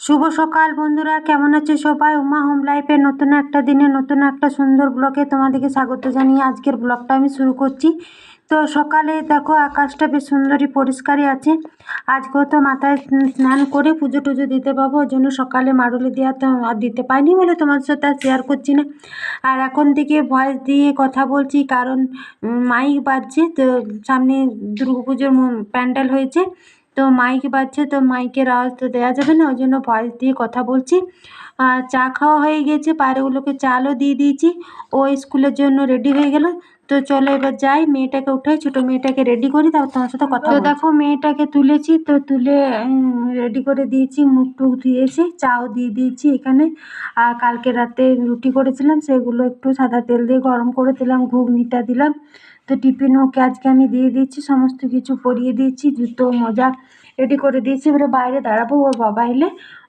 শুভ সকাল বন্ধুরা, কেমন আছে সবাই? উমা হোম লাইফের নতুন একটা দিনে, নতুন একটা সুন্দর ব্লগে তোমাদেরকে স্বাগত জানিয়ে আজকের ব্লগটা আমি শুরু করছি। তো সকালে দেখো, আকাশটা বেশ সুন্দরই পরিষ্কারই আছে। আজকেও তো মাথায় স্নান করে পুজো টুজো দিতে পাবো, ওই জন্য সকালে মারুলি দেওয়া তো আর দিতে পারিনি বলে তোমার সাথে আর শেয়ার করছি না। আর এখন থেকে ভয়েস দিয়ে কথা বলছি, কারণ মাইক বাজছে, তো সামনে দুর্গা পুজোর প্যান্ডেল হয়েছে। তো মাইক বাজছে, তো মাইকের আওয়াজ তো দেওয়া যাবে না, ওই জন্য ভয়েস দিয়ে কথা বলছি। চা খাওয়া হয়ে গেছে পায়রাগুলোকে চালও দিয়ে দিয়েছি। ও স্কুলের জন্য রেডি হয়ে গেল। তো চলো এবার যাই মেয়েটাকে উঠাই ছোটো মেয়েটাকে রেডি করি তারপর তোমার সাথে কথা তো দেখো মেয়েটাকে তুলেছি তো তুলে রেডি করে দিয়েছি মুখ টুক ধুয়েছি চাও দিয়ে দিয়েছি এখানে। আর কালকে রাতে রুটি করেছিলাম সেগুলো একটু সাদা তেল দিয়ে গরম করে দিলাম ঘুগনিটা দিলাম। তো টিফিন ওকে আজকে আমি দিয়ে দিয়েছি সমস্ত কিছু পরিয়ে দিয়েছি জুতো মোজা রেডি করে দিয়েছি। এবারে বাইরে দাঁড়াবো ওর বাবা এলে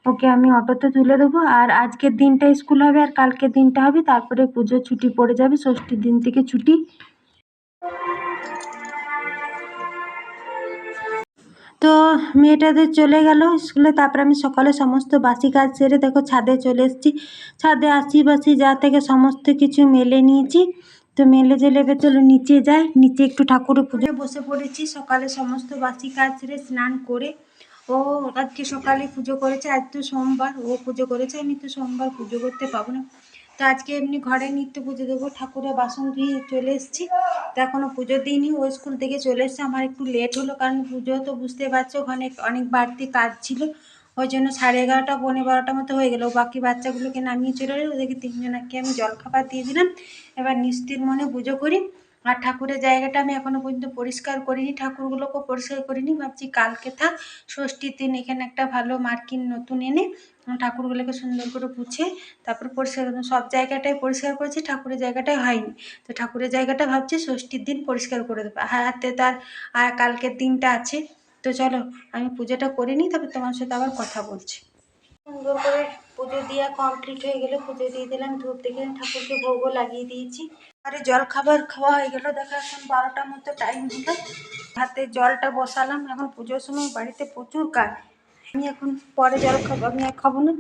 ওকে আমি অটোতে তুলে দেবো। আর আজকের দিনটা স্কুল হবে আর কালকের দিনটা হবে। তারপরে পুজোর ছুটি পড়ে যাবে, ষষ্ঠীর দিন থেকে ছুটি। তো মেয়েটাদের চলে গেল স্কুলে। তারপরে আমি সকালে সমস্ত বাসি কাজ সেরে দেখো ছাদে চলে এসেছি। ছাদে আসি বাসি যা থেকে সমস্ত কিছু মেলে নিয়েছি। তো মেলে জেলে চলো নিচে যাই। নিচে একটু ঠাকুরের পুজোয় বসে পড়েছি। সকালে সমস্ত বাসি কাজ সেরে স্নান করে ও, আজকে সকালে পুজো করেছে, আজ তো সোমবার, ও পুজো করেছে, আমি তো সোমবার পুজো করতে পাবো না। তো আজকে এমনি ঘরে নিত্য পুজো দেবো, ঠাকুরের বাসন ধুয়ে চলে এসেছি। তো এখনও পুজো দিইনি, ও স্কুল থেকে চলে এসছে, আমার একটু লেট হলো, কারণ পুজো তো বুঝতে পারছ, ওখানে অনেক বাড়তি কাজ ছিল। ওই জন্য সাড়ে এগারোটা, পৌনে বারোটার মতো হয়ে গেলো বাকি বাচ্চাগুলোকে নামিয়ে চলে এলো, ওদেরকে তিনজনাকে আমি জলখাবার দিয়ে দিলাম। এবার নিস্তির মনে পুজো করি। আর ঠাকুরের জায়গাটা আমি এখনও পর্যন্ত পরিষ্কার করিনি, ঠাকুরগুলোকেও পরিষ্কার করিনি, ভাবছি কালকে থাক, ষষ্ঠীর দিন এখানে একটা ভালো মার্কিন নতুন এনে ঠাকুরগুলোকে সুন্দর করে পুছে, তারপর পরিষ্কার সব জায়গাটাই পরিষ্কার করেছি, ঠাকুরের জায়গাটাই হয়নি। তো ঠাকুরের জায়গাটা ভাবছি ষষ্ঠীর দিন পরিষ্কার করে দেবো। হাতে তার, আর কালকের দিনটা আছে। তো চলো, আমি পুজোটা করে নিই তারপর তোমার সাথে আবার কথা বলছি। সুন্দর করে পুজো দেওয়া কমপ্লিট হয়ে গেলে পুজো দিয়ে দিলাম। ধূপ দেখে ঠাকুরকে ভোগও লাগিয়ে দিয়েছি। আরে জল খাবার খাওয়া হয়ে গেলো। দেখো, এখন বারোটার মতো টাইম হলো। হাতে জলটা বসালাম। এখন পুজোর সময় বাড়িতে প্রচুর কাজ। আমি এখন পরে জল খাব। আমি আর খাব না।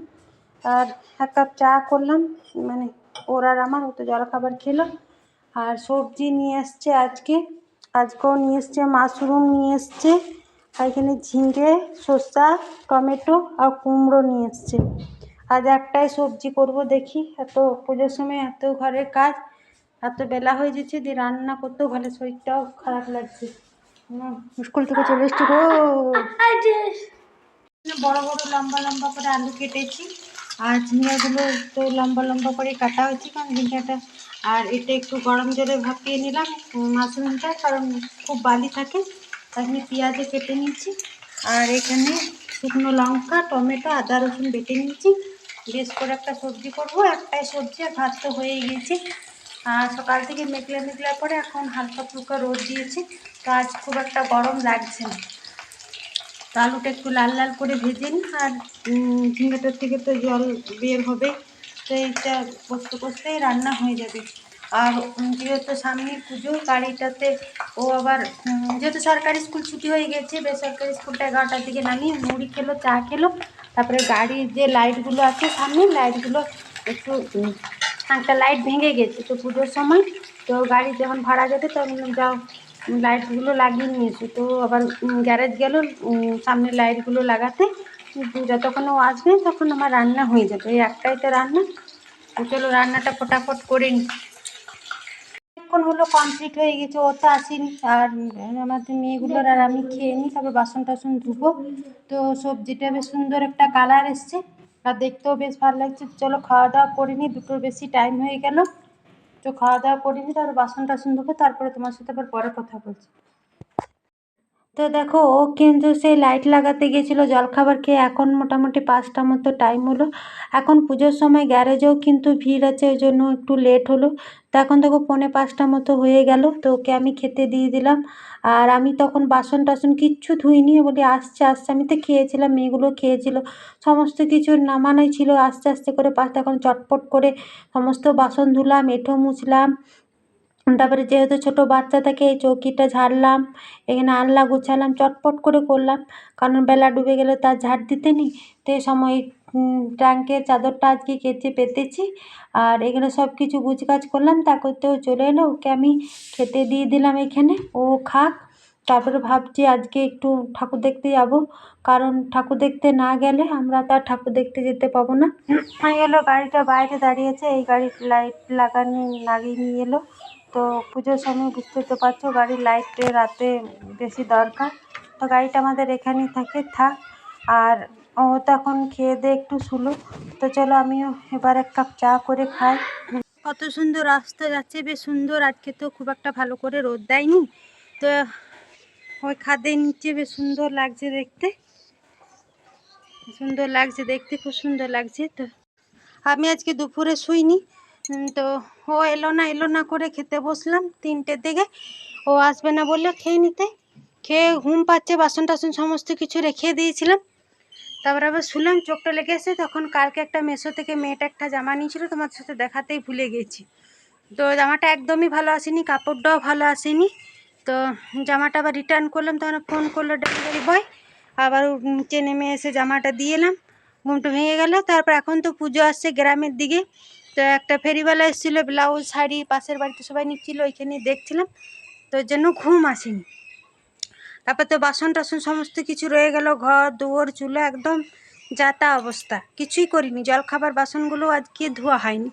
আর এক কাপ চা করলাম। মানে ওর আর আমার, ও তো জল খাবার খেলো। আর সবজি নিয়ে এসছে আজকে। আজকেও নিয়ে এসছে, মাশরুম নিয়ে এসছে। আর এখানে ঝিঙে শসা টমেটো আর কুমড়ো নিয়ে এসছে। আজ একটাই সবজি করব দেখি। এত পুজোর সময় এত ঘরের কাজ, এত বেলা হয়ে যাচ্ছে, দিয়ে রান্না করতেও ভালো, শরীরটাও খারাপ লাগছে। স্কুল থেকে চলে এসছি গো। বড় বড় লম্বা লম্বা করে আলু কেটেছি, আর ঝিঙেগুলো তো লম্বা লম্বা করে কাটা হয়েছে, কারণ ঝিঙেটা, আর এটা একটু গরম জলে ভাপিয়ে নিলাম মাশরুমটা কারণ খুব বালি থাকে। তাই পেঁয়াজে কেটে নিয়েছি। আর এখানে শুকনো লঙ্কা, টমেটো, আদা, রসুন বেটে নিয়েছি। বেশ করে একটা সবজি করব। একটাই সবজি আর ভাত তো হয়েই গেছে। আর সকাল থেকে মেঘলা মেঘলা পরে এখন হালকা ফুলকা রোদ দিয়েছে। তো আজ খুব একটা গরম লাগছে না। তো আলুটা একটু লাল লাল করে ভেজে নিই। আর ঝিঙ্গাটার থেকে তো জল বের হবে। তো এইটা কষতে কষতেই রান্না হয়ে যাবে। আর যেহেতু সামনে পুজো গাড়িটাতে ও আবার যেহেতু সরকারি স্কুল ছুটি হয়ে গেছে, বেসরকারি স্কুলটা এগারোটার দিকে নামিয়ে মুড়ি খেলো, চা খেলো। তারপরে গাড়ির যে লাইটগুলো আছে সামনে, লাইটগুলো একটু একটা লাইট ভেঙে গেছে তো পুজোর সময়। তো গাড়ি যখন ভাড়া যেতে তখন যাও লাইটগুলো লাগিয়ে নিয়েছে তো আবার গ্যারেজ গেল সামনে লাইটগুলো লাগাতে। যতক্ষণ ও আসবে, তখন আমার রান্না হয়ে যাবে। এই একটাই তো রান্না। চলো রান্নাটা ফটাফট করে নিই এখন হলো কমপ্লিট হয়ে গেছে, ও তো আসেনি। আর আমাদের মেয়েগুলোর আর আমি খেয়ে নিই তবে বাসন টাসন ধুবো। তো সবজিটা বেশ সুন্দর একটা কালার এসছে, আর দেখতেও বেশ ভালো লাগছে। চলো খাওয়া দাওয়া করে নিই, দুটোর বেশি টাইম হয়ে গেল। তো খাওয়া দাওয়া করে নিই, তারপর বাসন টাসন ধুবো, তারপরে তোমার সাথে আবার পরে কথা বলছি। তো দেখো, ও কিন্তু সেই লাইট লাগাতে গিয়েছিল, জলখাবার খেয়ে এখন মোটামুটি পাঁচটা মতো টাইম হলো। এখন পুজোর সময় গ্যারেজেও কিন্তু ভিড় আছে, ওই জন্য একটু লেট হলো। তো এখন দেখো, পৌনে পাঁচটা মতো হয়ে গেল, তো ওকে আমি খেতে দিয়ে দিলাম। আর আমি তখন বাসন টাসন কিচ্ছু ধুইনি বলি, আসছে আসছে। আমি তো খেয়েছিলাম, মেয়েগুলো খেয়েছিল। সমস্ত কিছু নামানোই ছিল, আস্তে আস্তে করে পাঁচটা, এখন চটপট করে সমস্ত বাসন ধুলাম এঁঠো মুছলাম। তারপরে যেহেতু ছোটো বাচ্চা থাকে, এই চৌকিটা ঝাড়লাম। এখানে আনলা গুছালাম, চটপট করে করলাম। কারণ বেলা ডুবে গেলে তার ঝাড় দিতে নেই। তো এই সময় ট্যাঙ্কের চাদরটা আজকে কেচে পেতেছি। আর এখানে সব কিছু গুছগাছ করলাম তা করতেও চলে এলো, ওকে আমি খেতে দিয়ে দিলাম এখানে, ও খাক। তারপরে ভাবছি আজকে একটু ঠাকুর দেখতে যাব। কারণ ঠাকুর দেখতে না গেলে আমরা তার ঠাকুর দেখতে যেতে পাবো না। হয়ে গেলো গাড়িটা বাইরে দাঁড়িয়েছে, এই গাড়ির লাইট লাগানি, লাগিয়ে নিয়ে এলো। তো পুজোর সময় বুঝতে তো পারছ, গাড়ির লাইটে রাতে বেশি দরকার। তো গাড়িটা আমাদের এখানেই থাকে, থাক। আর ও তো এখন খেয়ে দিয়ে একটু শুলো। তো চলো আমিও এবার এক কাপ চা করে খাই। কত সুন্দর রাস্তা যাচ্ছে, বেশ সুন্দর। আজকে তো খুব একটা ভালো করে রোদ দেয়নি। তো ওই খাদের নিচে বেশ সুন্দর লাগছে দেখতে। সুন্দর লাগছে দেখতে, খুব সুন্দর লাগছে। তো আমি আজকে দুপুরে শুইনি। তো ও এলো না এলো না করে খেতে বসলাম তিনটের দিকে। ও আসবে না বললে, খেয়ে নিতে। খেয়ে ঘুম পাচ্ছে, বাসন টাসন সমস্ত কিছু রেখে দিয়েছিলাম। তারপর আবার শুলাম, চোখটা লেগে এসে তখন কালকে একটা মেশো থেকে মেয়েটা একটা জামা নিয়েছিল তোমার সাথে দেখাতেই ভুলে গেছি। তো জামাটা একদমই ভালো আসেনি, কাপড়টাও ভালো আসেনি। তো জামাটা আবার রিটার্ন করলাম, তখন ফোন করল ডেলিভারি বয় আবার চেনে মেয়ে এসে জামাটা দিয়ে এলাম। ঘুমটা ভেঙে গেল। তারপর এখন তো পুজো আসছে গ্রামের দিকে। তো একটা ফেরিওয়ালা এসেছিল ব্লাউজ শাড়ি, পাশের বাড়িতে সবাই নিচ্ছিল, ওইখানে দেখছিলাম। তো ওই জন্য ঘুম আসেনি। তারপর তো বাসন টাসন সমস্ত কিছু রয়ে গেল, ঘর, দুয়ার, চুলো, একদম যাতা অবস্থা। কিছুই করিনি জল খাবার বাসনগুলো আজকে ধোয়া হয়নি।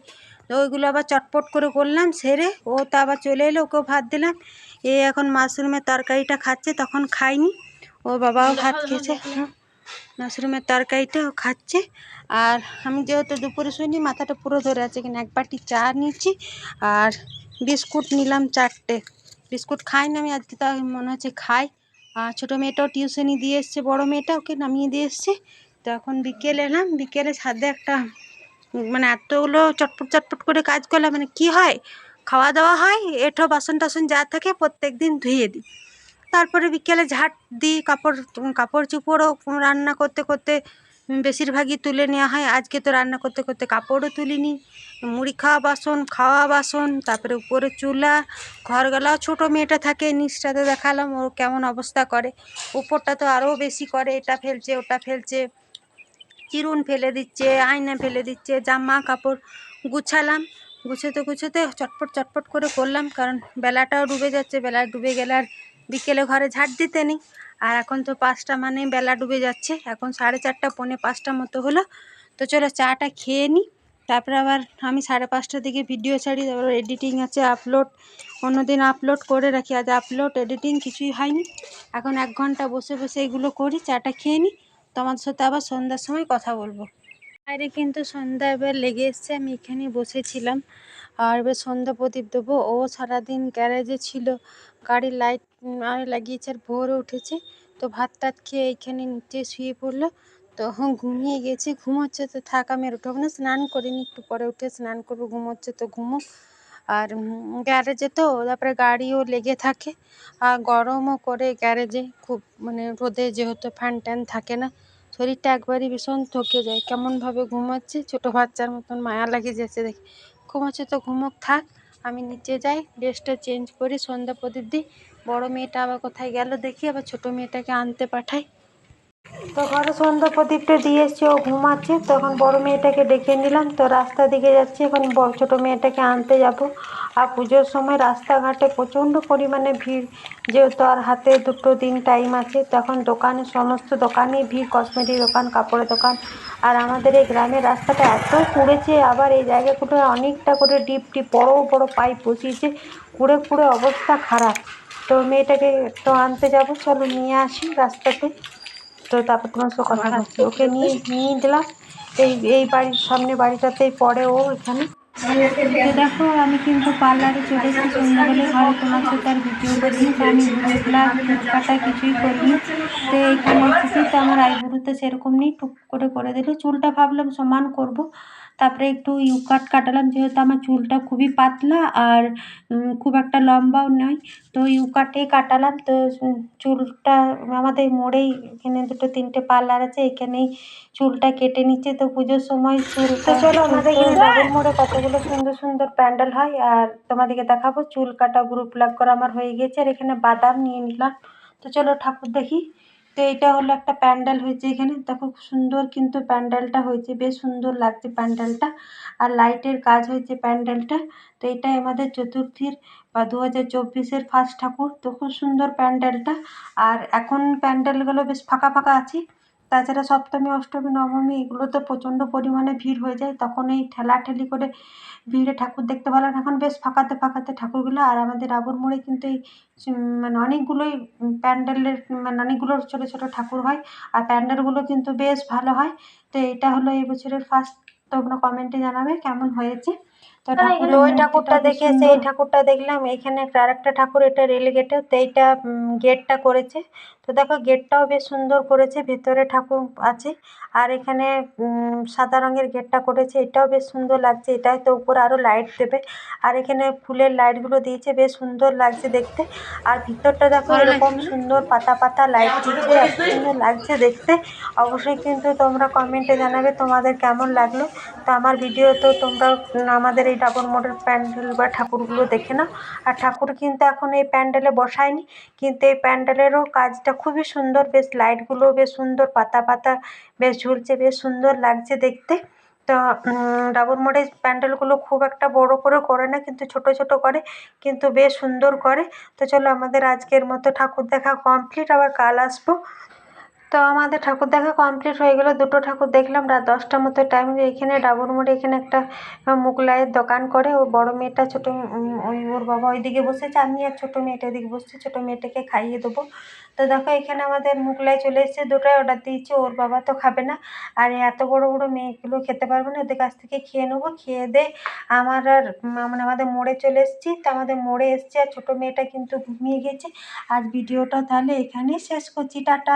তো ওইগুলো আবার চটপট করে করলাম, সেরে ও তো আবার চলে এলো, ওকেও ভাত দিলাম। এ এখন মাশরুমের তরকারিটা খাচ্ছে, তখন খাইনি। ও বাবাও ভাত খেয়েছে। মাশরুমের তরকারিটাও খাচ্ছে। আর আমি যেহেতু দুপুরে শুইনি, মাথাটা পুরো ধরে আছে কিনা, এক বাটি চা নিয়েছি। আর বিস্কুট নিলাম চারটে। বিস্কুট খাই না আমি, আজকে তা মনে হচ্ছে খাই। আর ছোটো মেয়েটাও টিউশনি দিয়ে এসছে, বড়ো মেয়েটা ওকে নামিয়ে দিয়ে এসছে। তো এখন বিকেলে এলাম, বিকেলে ছাদে একটা মানে এতগুলো চটপট চটপট করে কাজ করলাম মানে কি হয়? খাওয়া দাওয়া হয়, এঁঠো বাসন টাসন যা থাকে প্রত্যেক দিন ধুয়ে দিই। তারপরে বিকেলে ঝাঁট দিই, কাপড় কাপড় চুপড়ও রান্না করতে করতে বেশিরভাগই তুলে নেওয়া হয়। আজকে তো রান্না করতে করতে কাপড়ও তুলিনি। মুড়ি খাওয়া বাসন খাওয়া বাসন, তারপরে উপরে চুলা ঘর ঘরগুলাও ছোটো মেয়েটা থাকে নিচটাতে দেখালাম ও কেমন অবস্থা করে। উপরটা তো আরও বেশি করে, এটা ফেলছে, ওটা ফেলছে, চিরুন ফেলে দিচ্ছে, আয়না ফেলে দিচ্ছে, জামা, কাপড় গুছালাম। গুছোতে গুছোতে চটপট চটপট করে করলাম, কারণ বেলাটাও ডুবে যাচ্ছে, বেলা ডুবে গেলে আর বিকেলে ঘরে ঝাড় দিতে নেই। আর এখন তো পাঁচটা মানে বেলা ডুবে যাচ্ছে। এখন সাড়ে চারটা, পৌনে পাঁচটা মতো হলো। তো চলো চাটা খেয়ে নিই তারপরে আবার আমি সাড়ে পাঁচটার দিকে ভিডিও ছাড়ি। তারপর এডিটিং আছে আপলোড অন্যদিন আপলোড করে রাখি। আজ আপলোড এডিটিং কিছুই হয়নি। এখন এক ঘণ্টা বসে বসে এগুলো করি, চাটা খেয়ে নিই তোমার সাথে আবার সন্ধ্যার সময় কথা বলব। বাইরে কিন্তু সন্ধ্যা এবার লেগে এসছে। আমি এখানে বসেছিলাম। আর এবার সন্ধ্যা প্রদীপ দেবো। ও সারাদিন গ্যারেজে ছিল। গাড়ির লাইট আর লাগিয়েছে আর ভোরে উঠেছে। তো ভাত টাত খেয়ে এইখানে নিচে শুয়ে পড়ল। তখন ঘুমিয়ে গেছে। ঘুমোচ্ছে তো থাক, আমি আর উঠবো না। স্নান করিনি একটু পরে উঠে স্নান করব। ঘুমোচ্ছে তো ঘুমো। আর গ্যারেজে তো, তারপরে গাড়িও লেগে থাকে। আর গরমও করে গ্যারেজে। খুব মানে রোদে যেহেতু ফ্যান ট্যান থাকে না, শরীরটা একবারই ভীষণ থকে যায়। কেমনভাবে ঘুমাচ্ছে, ছোটো বাচ্চার মতন মায়া লাগে যাচ্ছে দেখে। ঘুমাচ্ছে তো ঘুমোক, থাক, আমি নিচে যাই, ড্রেসটা চেঞ্জ করি, সন্ধ্যা প্রদীপ দিই। বড়ো মেয়েটা আবার কোথায় গেল দেখি, আবার ছোটো মেয়েটাকে আনতে পাঠাই। তো ঘরে সন্ধ্যা প্রদীপটা দিয়ে এসছি ও ঘুমাচ্ছে। তখন বড় মেয়েটাকে ডেকে নিলাম, তো রাস্তা দিকে যাচ্ছি, এখন ছোটো মেয়েটাকে আনতে যাব। আর পুজোর সময় রাস্তাঘাটে প্রচণ্ড পরিমাণে ভিড়, যেহেতু আর হাতে দুটো দিন টাইম আছে। তখন দোকানে, সমস্ত দোকানেই ভিড় কসমেটিক দোকান, কাপড়ের দোকান। আর আমাদের এই গ্রামের রাস্তাটা এত কুড়েছে আবার এই জায়গাগুলো অনেকটা করে ডিপ ডিপ, বড় বড় পাইপ বসিয়েছে। কুড়ে কুড়ে অবস্থা খারাপ। তো মেয়েটাকে তো আনতে যাব। চলো নিয়ে আসি রাস্তাতে। তো তারপর তোমার সাথে কথা বলছি। ওকে নিয়ে নিয়ে দিলাম। এই এই বাড়ির সামনে বাড়িটাতেই পড়ে ও এখানে। দেখো আমি কিন্তু পার্লারে চলে এসেছি। সন্ধ্যাবেলা ঘরে তোমার সাথে আর ভিডিও করিনি তো আমি ব্লগ কাটা কিছুই করিনি। তো এইখানে এসেছি তো আমার আইবুড়ো তো সেরকম নেই টুক করে করে দিল। চুলটা ভাবলাম সমান করব। তারপরে একটু ইউ কাট কাটালাম যেহেতু আমার চুলটা খুবই পাতলা আর খুব একটা লম্বাও নয়। তো ইউ কাটে কাটালাম তো চুলটা আমাদের মোড়েই এখানে দুটো তিনটে পার্লার আছে এখানেই চুলটা কেটে নিচ্ছে। তো পুজোর সময় চলো আমাদের এখানে ডাবল মোড়ে কতগুলো সুন্দর সুন্দর প্যান্ডেল হয় আর তোমাদেরকে দেখাবো। চুল কাটা গ্রুপ লাগ করা আমার হয়ে গেছে আর এখানে বাদাম নিয়ে নিলাম। তো চলো ঠাকুর দেখি। তো এটা হলো একটা প্যান্ডেল হয়েছে এখানে। তা খুব সুন্দর কিন্তু প্যান্ডেলটা হয়েছে, বেশ সুন্দর লাগছে প্যান্ডেলটা। আর লাইটের কাজ হয়েছে প্যান্ডেলটা। তো এটাই আমাদের চতুর্থীর, বা দু হাজার চব্বিশের ফার্স্ট ঠাকুর। তো খুব সুন্দর প্যান্ডেলটা। আর এখন প্যান্ডেলগুলো বেশ ফাঁকা ফাঁকা আছে। তাছাড়া সপ্তমী অষ্টমী নবমী এগুলোতে প্রচণ্ড পরিমাণে ভিড় হয়ে যায়। তখন এই ঠেলাঠেলি করে ভিড়ে ঠাকুর দেখতে ভালো লাগে। এখন বেশ ফাঁকাতে ফাঁকাতে ঠাকুরগুলো আর আমাদের রাবণ মোড়ে কিন্তু এই মানে অনেকগুলোই প্যান্ডেলের মানে অনেকগুলো ছোটো ছোটো ঠাকুর হয় আর প্যান্ডেলগুলো কিন্তু বেশ ভালো হয়। তো এটা হলো এই বছরের ফার্স্ট তোমরা কমেন্টে জানাবে কেমন হয়েছে। তো ওই ঠাকুরটা দেখে সেই ঠাকুরটা দেখলাম। এখানে আর একটা ঠাকুর এটা রেল গেটে তো এইটা গেটটা করেছে। তো দেখো গেটটাও বেশ সুন্দর করেছে ভেতরে ঠাকুর আছে আর এখানে সাদা রঙের গেটটা করেছে এটাও বেশ সুন্দর লাগছে এটায় তো উপরে আরও লাইট দেবে আর এখানে ফুলের লাইটগুলো দিয়েছে বেশ সুন্দর লাগছে দেখতে আর ভিতরটা দেখো এরকম সুন্দর পাতা পাতা লাইট দিচ্ছে এত সুন্দর লাগছে দেখতে অবশ্যই কিন্তু তোমরা কমেন্টে জানাবে তোমাদের কেমন লাগল তো আমার ভিডিও তো তোমরা আমাদের এই ডাবর মোড়ের প্যান্ডেল বা ঠাকুরগুলো দেখে নাও আর ঠাকুর কিন্তু এখন এই প্যান্ডেলে বসায়নি কিন্তু এই প্যান্ডেলেরও কাজটা খুবই সুন্দর, বেশ লাইটগুলো বেশ সুন্দর, পাতা পাতা বেশ ঝুলছে, বেশ সুন্দর লাগছে দেখতে। তো ডাবর মোড়ের প্যান্ডেলগুলো খুব একটা বড় করে করে না, কিন্তু ছোট ছোট করে, কিন্তু বেশ সুন্দর করে। তো চলো আমাদের আজকের মতো ঠাকুর দেখা কমপ্লিট আবার কাল আসব। তো আমাদের ঠাকুর দেখা কমপ্লিট হয়ে গেলো। দুটো ঠাকুর দেখলাম, রাত দশটার মতো টাইম এখানে ডাবর মোড়ে এখানে একটা মুগলাইয়ের দোকান করে। ও বড় মেয়েটা ছোটো ওই, ওর বাবা ওইদিকে বসেছে, আমি আর ছোটো মেয়েটা এদিকে বসছি। ছোটো মেয়েটাকে খাইয়ে দেবো। তো দেখো, এখানে আমাদের মুগলাই চলে এসেছে, দুটোই অর্ডার দিয়েছে। ওর বাবা তো খাবে না। আর এত বড় বড় মেয়েগুলো খেতে পারবে না। ওদের কাছ থেকে খেয়ে নেব। খেয়ে দিয়ে আমার আর মানে আমাদের মোড়ে চলে এসেছি। তো আমাদের মোড়ে এসছি আর ছোটো মেয়েটা কিন্তু ঘুমিয়ে গেছে। আর ভিডিওটা তাহলে এখানেই শেষ করছি। টাটা।